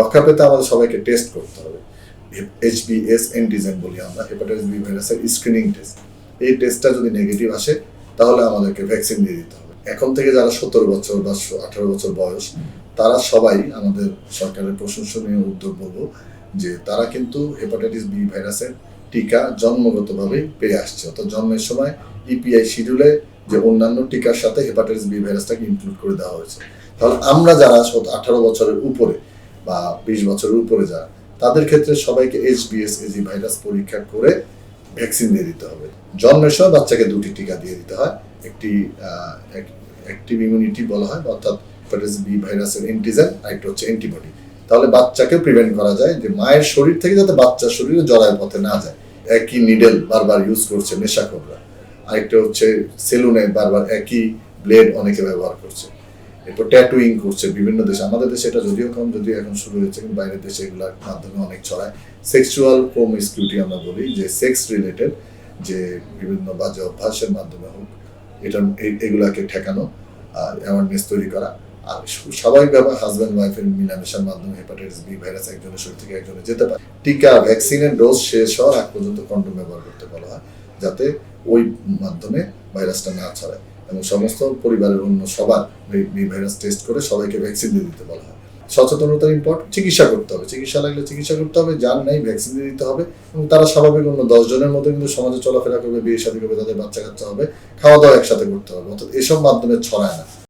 রক্ষা পেতে আমাদের সবাইকে টেস্ট করতে হবে। এইচ বি এস এন্টিজেন বলি আমরা হেপাটাইটিস বি ভাইরাসের স্ক্রিনিং টেস্ট এই টেস্টটা যদি নেগেটিভ আসে, তাহলে আমাদেরকে ভ্যাকসিন দিয়ে দিতে হবে। এখন থেকে যারা সতেরো বছর বা আঠারো বছর বয়স, তারা সবাই আমাদের সরকারের প্রশংসনীয় উদ্যোগ বলব যে তারা কিন্তু হেপাটাইটিস বি ভাইরাসের টিকা জন্মগতভাবে পেয়ে আসছে। অর্থাৎ জন্মের সময় ইপিআই শিডিউলে যে অন্যান্য টিকার সাথে হেপাটাইটিস বি ভাইরাসটাকে ইনক্লুড করে দেওয়া হয়েছে। তাহলে আমরা যারা আঠারো বছরের উপরে বা বিশ বছরের উপরে যারা, তাদের ক্ষেত্রে সবাইকে এইচ বিএস এজি ভাইরাস পরীক্ষা করে ভ্যাকসিন দিয়ে দিতে হবে। জন্মের সময় বাচ্চাকে দুটি টিকা দিয়ে দিতে হয়। একটি অ্যাক্টিভ ইমিউনিটি বলা হয়, অর্থাৎ হেপাটাইটিস বি ভাইরাসের অ্যান্টিজেন আরেকটা হচ্ছে অ্যান্টিবডি তাহলে বাচ্চাকে প্রিভেন্ট করা যায় যে মায়ের শরীর থেকে যাতে বাচ্চার শরীরে জরায়ের পথে না যায়। একই নিডেল বারবার ইউজ করছে নেশাখোররা। আরেকটা হচ্ছে সেলুনে বারবার একই ব্লেড অনেকে ব্যবহার করছে। এরপর ট্যাটুইং করছে বিভিন্ন দেশে। আমাদের দেশে এটা যদিও কম, যদিও এখন শুরু হয়েছে, কিন্তু বাইরের দেশে এগুলোর মাধ্যমে অনেক ছড়ায়। সেক্সুয়াল প্রমিসকিউটি আমরা বলি, যে সেক্স রিলেটেড যে বিভিন্ন বাজে অভ্যাসের মাধ্যমে হোক, এটা এগুলাকে ঠেকানো, আর অ্যাওয়ারনেস তৈরি করা। আর স্বাভাবিকভাবে হাজব্যান্ড ওয়াইফের মিলামেশার মাধ্যমে হেপাটাইটিস বি ভাইরাস একজনের শরীর থেকে একজনে যেতে পারে। টিকা ভ্যাকসিনের ডোজ শেষ হওয়ার আগ পর্যন্ত কন্ডোম ব্যবহার করতে বলা হয়, যাতে ওই মাধ্যমে ভাইরাসটা না ছড়ায়। এবং সমস্ত পরিবারের অন্য সবার এই ভাইরাস টেস্ট করে সবাইকে ভ্যাকসিন দিয়ে দিতে বলা হয়। সচেতনতার ইম্পর্ট চিকিৎসা করতে হবে। চিকিৎসা লাগলে চিকিৎসা করতে হবে, যার নাই ভ্যাকসিন দিয়ে দিতে হবে এবং তারা স্বাভাবিক অন্য জনের মতো কিন্তু সমাজে চলাফেরা করবে, বিয়ে শাদী করবে, তাদের বাচ্চা কাচ্চা হবে, খাওয়া দাওয়া একসাথে করতে হবে। অর্থাৎ এসব মাধ্যমে ছড়ায় না।